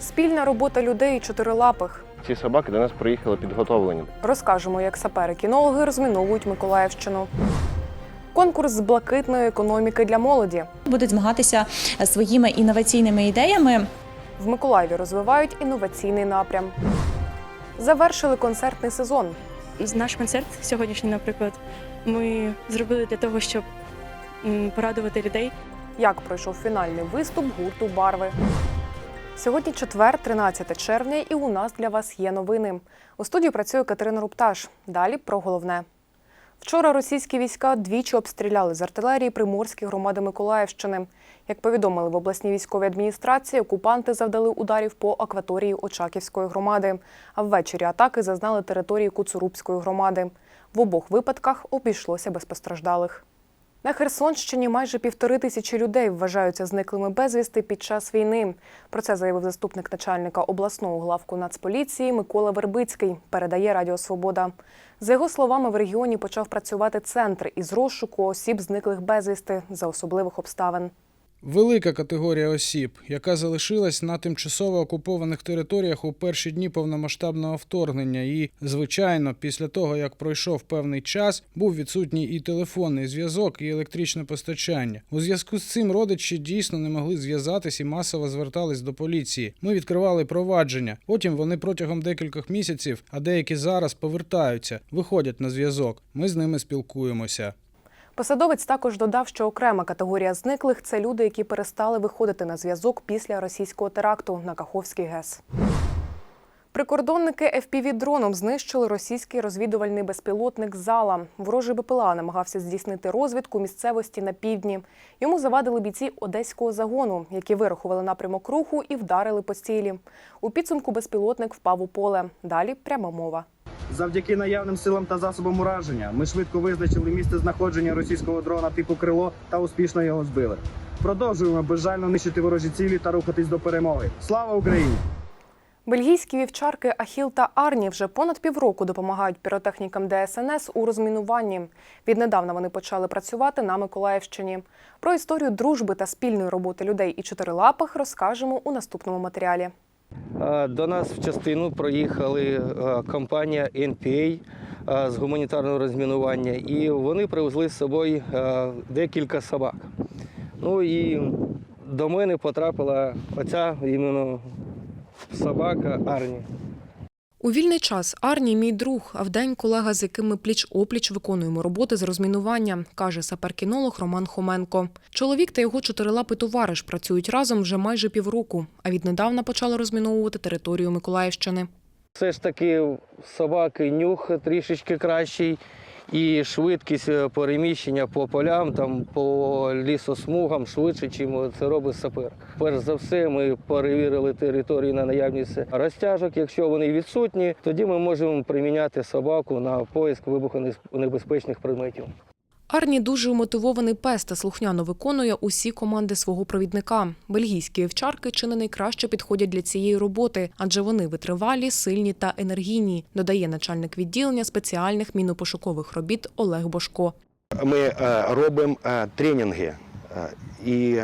Спільна робота людей і чотирилапих. Ці собаки до нас приїхали підготовлені. Розкажемо, як сапери-кінологи розміновують Миколаївщину. Конкурс з блакитної економіки для молоді. будуть змагатися своїми інноваційними ідеями. В Миколаєві розвивають інноваційний напрям. Завершили концертний сезон. Наш концерт сьогоднішній, наприклад, ми зробили для того, щоб порадувати людей. Як пройшов фінальний виступ гурту Барви. Сьогодні четвер, 13 червня, і у нас для вас є новини. У студії працює Катерина Рупташ. Далі про головне. Вчора російські війська двічі обстріляли з артилерії приморські громади Миколаївщини. Як повідомили в обласній військовій адміністрації, окупанти завдали ударів по акваторії Очаківської громади. А ввечері атаки зазнали території Куцурубської громади. В обох випадках обійшлося без постраждалих. На Херсонщині майже півтори тисячі людей вважаються зниклими безвісти під час війни. Про це заявив заступник начальника обласного главку Нацполіції Микола Вербицький. Передає Радіо Свобода. За його словами, в регіоні почав працювати центр із розшуку осіб, зниклих безвісти за особливих обставин. Велика категорія осіб, яка залишилась на тимчасово окупованих територіях у перші дні повномасштабного вторгнення, і, звичайно, після того як пройшов певний час, був відсутній і телефонний зв'язок, і електричне постачання. У зв'язку з цим родичі дійсно не могли зв'язатись і масово звертались до поліції. Ми відкривали провадження. Потім вони протягом декількох місяців, а деякі зараз повертаються, виходять на зв'язок. Ми з ними спілкуємося. Посадовець також додав, що окрема категорія зниклих це люди, які перестали виходити на зв'язок після російського теракту на Каховський ГЕС. Прикордонники FPV-дроном знищили російський розвідувальний безпілотник Зала. Ворожий БПЛА намагався здійснити розвідку місцевості на півдні. Йому завадили бійці одеського загону, які вирахували напрямок руху і вдарили по цілі. У підсумку безпілотник впав у поле. Далі пряма мова. Завдяки наявним силам та засобам ураження ми швидко визначили місце знаходження російського дрона типу крило та успішно його збили. Продовжуємо безжально нищити ворожі цілі та рухатись до перемоги. Слава Україні! Бельгійські вівчарки Ахіл та Арні вже понад півроку допомагають піротехнікам ДСНС у розмінуванні. Віднедавна вони почали працювати на Миколаївщині. Про історію дружби та спільної роботи людей і чотирилапих розкажемо у наступному матеріалі. Е, До нас в частину проїхали е, компанія NPA е, з гуманітарного розмінування, і вони привезли з собою декілька собак. Ну і до мене потрапила оця іменно собака Арні. У вільний час Арні мій друг, а вдень колега, з яким ми пліч-опліч виконуємо роботи з розмінування, каже сапер-кінолог Роман Хоменко. Чоловік та його чотирилапий товариш працюють разом вже майже півроку, а віднедавна почали розміновувати територію Миколаївщини. Все ж таки собаки нюх трішечки кращий. І швидкість е, переміщення по полям, там по лісосмугам швидше, ніж це робить сапер. Перш за все, ми перевірили територію на наявність розтяжок. Якщо вони відсутні, тоді ми можемо приміняти собаку на поиск вибухонебезпечних предметів. Арні дуже умотивований пес та слухняно виконує усі команди свого провідника. Бельгійські вівчарки чи не найкраще підходять для цієї роботи, адже вони витривалі, сильні та енергійні, додає начальник відділення спеціальних мінопошукових робіт Олег Бошко. Ми е, робимо е, тренінги е, і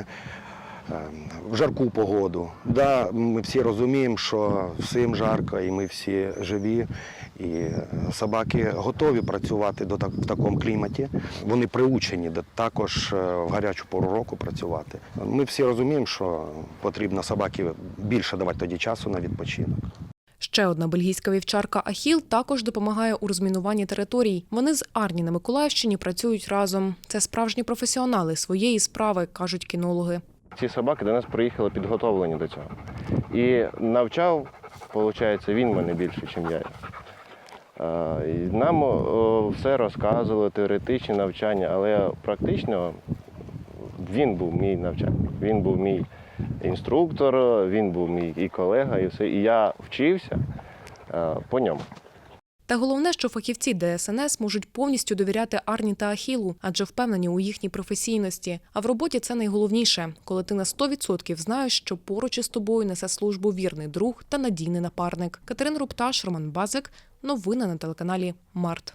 в жарку погоду. Да, ми всі розуміємо, що всім жарко, і ми всі живі. І собаки готові працювати до так, в такому кліматі. Вони приучені також е, в гарячу пору року працювати. Ми всі розуміємо, що потрібно собаки більше давати тоді часу на відпочинок. Ще одна бельгійська вівчарка Ахіл також допомагає у розмінуванні територій. Вони з Арні на Миколаївщині працюють разом. Це справжні професіонали своєї справи, кажуть кінологи. Ці собаки до нас приїхали підготовлені до цього. І навчав, виходить, він мене більше, ніж я. Нам все розказували, теоретичні навчання, але практично він був мій навчальник, він був мій інструктор, він був мій і колега, і все. І я вчився по ньому. Та головне, що фахівці ДСНС можуть повністю довіряти Арні та Ахілу, адже впевнені у їхній професійності. А в роботі це найголовніше, коли ти на 100% знаєш, що поруч із тобою несе службу вірний друг та надійний напарник. Катерина Рупташ, Роман Базик. Новини на телеканалі Март.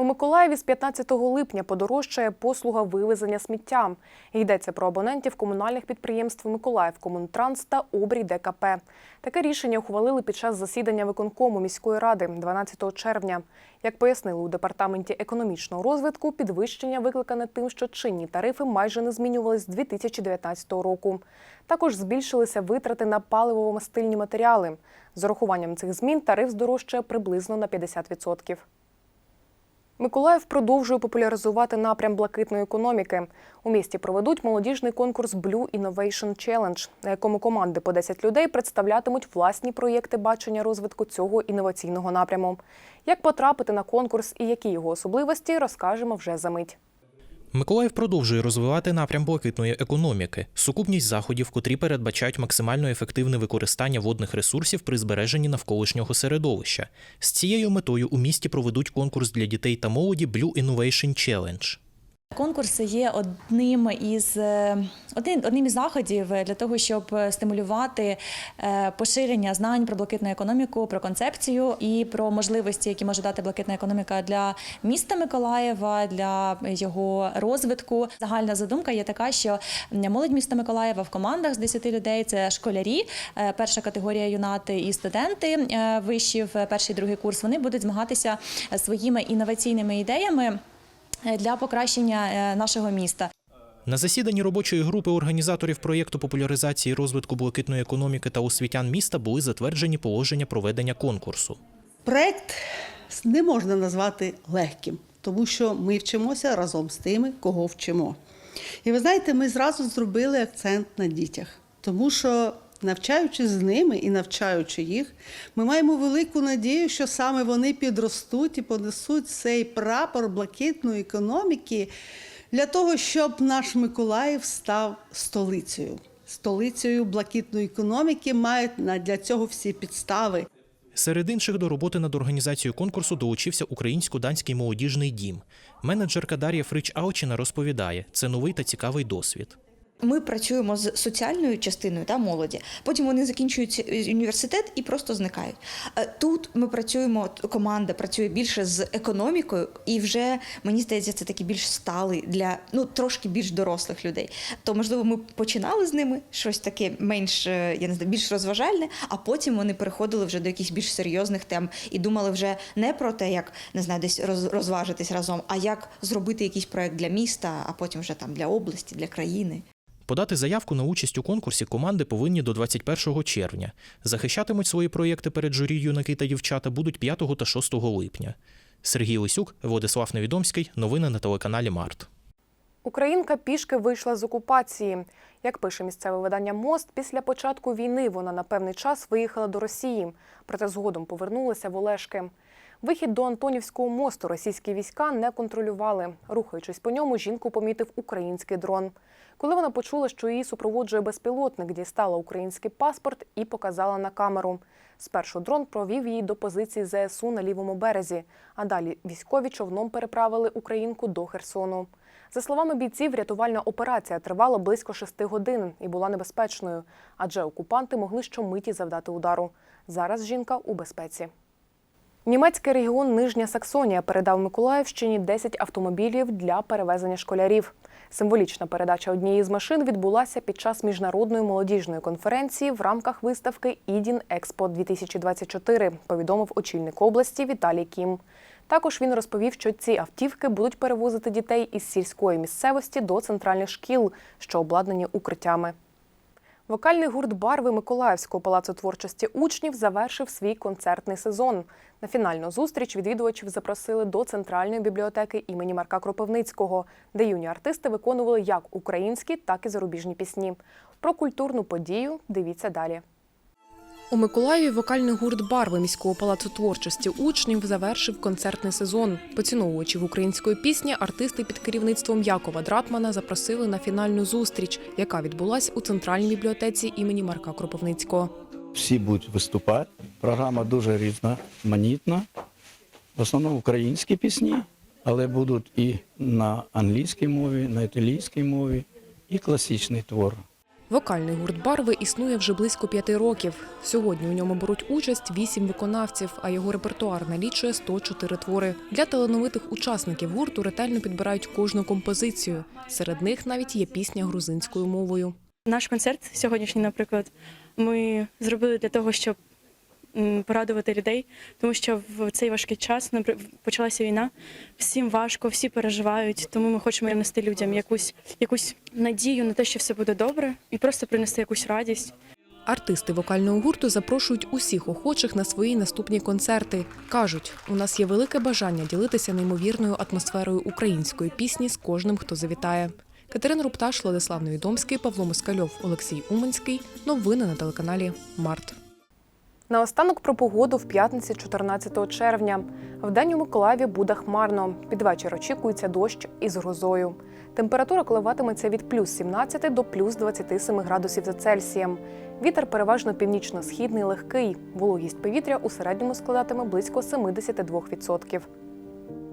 У Миколаєві з 15 липня подорожчає послуга вивезення сміття. Йдеться про абонентів комунальних підприємств Миколаїв Комунтранс та Обрій ДКП. Таке рішення ухвалили під час засідання виконкому міської ради 12 червня. Як пояснили у департаменті економічного розвитку, підвищення викликане тим, що чинні тарифи майже не змінювались з 2019 року. Також збільшилися витрати на паливо-мастильні матеріали. З урахуванням цих змін тариф здорожчає приблизно на 50%. Миколаїв продовжує популяризувати напрям блакитної економіки. У місті проведуть молодіжний конкурс Blue Innovation Challenge, на якому команди по 10 людей представлятимуть власні проєкти бачення розвитку цього інноваційного напряму. Як потрапити на конкурс і які його особливості, розкажемо вже за мить. Миколаїв продовжує розвивати напрям блакитної економіки, сукупність заходів, котрі передбачають максимально ефективне використання водних ресурсів при збереженні навколишнього середовища. З цією метою у місті проведуть конкурс для дітей та молоді Blue Innovation Challenge. Конкурс є одним із е, один, одним із заходів для того, щоб стимулювати е, поширення знань про блакитну економіку, про концепцію і про можливості, які може дати блакитна економіка для міста Миколаєва, для його розвитку. Загальна задумка є така, що молодь міста Миколаєва в командах з 10 людей це школярі, е, перша категорія юнати і студенти вишів, перший другий курс. Вони будуть змагатися своїми інноваційними ідеями для покращення е, нашого міста. На засіданні робочої групи організаторів проєкту популяризації розвитку блакитної економіки та освітян міста були затверджені положення проведення конкурсу. Проект не можна назвати легким, тому що ми вчимося разом з тими, кого вчимо. І ви знаєте, ми зразу зробили акцент на дітях, тому що, навчаючись з ними і навчаючи їх, ми маємо велику надію, що саме вони підростуть і понесуть цей прапор блакитної економіки для того, щоб наш Миколаїв став столицею. Столицею блакитної економіки мають для цього всі підстави. Серед інших до роботи над організацією конкурсу долучився українсько-данський молодіжний дім. Менеджерка Дар'я Фрич Аучина розповідає, це новий та цікавий досвід. Ми працюємо з соціальною частиною та молоді. Потім вони закінчують університет і просто зникають. Е, Тут ми працюємо, команда працює більше з економікою, і вже мені здається, це такий більш сталий для ну трошки більш дорослих людей. То можливо, ми починали з ними щось таке менш е, я не знаю, більш розважальне, а потім вони переходили вже до якихось більш серйозних тем і думали вже не про те, як не знаю, десь роз- розважитись разом, а як зробити якийсь проект для міста, а потім вже там для області, для країни. Подати заявку на участь у конкурсі команди повинні до 21 червня. Захищатимуть свої проєкти перед журі юнаки та дівчата будуть 5 та 6 липня. Сергій Лисюк, Владислав Невідомський. Новини на телеканалі Март. Українка пішки вийшла з окупації. Як пише місцеве видання Мост, після початку війни вона на певний час виїхала до Росії, проте згодом повернулася в Олешки. Вихід до Антонівського мосту російські війська не контролювали. Рухаючись по ньому, жінку помітив український дрон. Коли вона почула, що її супроводжує безпілотник, дістала український паспорт і показала на камеру. Спершу дрон провів її до позиції ЗСУ на лівому березі, а далі військові човном переправили українку до Херсону. За словами бійців, рятувальна операція тривала близько шести годин і була небезпечною, адже окупанти могли щомиті завдати удару. Зараз жінка у безпеці. Німецький регіон Нижня Саксонія передав Миколаївщині 10 автомобілів для перевезення школярів. Символічна передача однієї з машин відбулася під час міжнародної молодіжної конференції в рамках виставки Ідін Експо 2024, повідомив очільник області Віталій Кім. Також він розповів, що ці автівки будуть перевозити дітей із сільської місцевості до центральних шкіл, що обладнані укриттями. Вокальний гурт Барви Миколаївського палацу творчості учнів завершив свій концертний сезон. На фінальну зустріч відвідувачів запросили до центральної бібліотеки імені Марка Кропивницького, де юні артисти виконували як українські, так і зарубіжні пісні. Про культурну подію дивіться далі. У Миколаєві вокальний гурт Барви міського палацу творчості учнів завершив концертний сезон. Поціновувачів української пісні артисти під керівництвом Якова Дратмана запросили на фінальну зустріч, яка відбулась у центральній бібліотеці імені Марка Кропивницького. Всі будуть виступати. Програма дуже різноманітна. В основному українські пісні, але будуть і на англійській мові, на італійській мові, і класичний твор. Вокальний гурт Барви існує вже близько п'яти років. Сьогодні у ньому беруть участь вісім виконавців, а його репертуар налічує 104 твори. Для талановитих учасників гурту ретельно підбирають кожну композицію. Серед них навіть є пісня грузинською мовою. Наш концерт сьогоднішній, наприклад, ми зробили для того, щоб порадувати людей, тому що в цей важкий час почалася війна. Всім важко, всі переживають, тому ми хочемо принести людям якусь, якусь надію на те, що все буде добре, і просто принести якусь радість. Артисти вокального гурту запрошують усіх охочих на свої наступні концерти. Кажуть, у нас є велике бажання ділитися неймовірною атмосферою української пісні з кожним, хто завітає. Катерина Рупташ, Владислав Невідомський, Павло Москальов, Олексій Уманський. Новини на телеканалі Март. Наостанок про погоду в п'ятниці 14 червня. Вдень у Миколаєві буде хмарно. Під вечір очікується дощ із грозою. Температура коливатиметься від плюс 17 до плюс 27 градусів за Цельсієм. Вітер переважно північно-східний легкий. Вологість повітря у середньому складатиме близько 72%.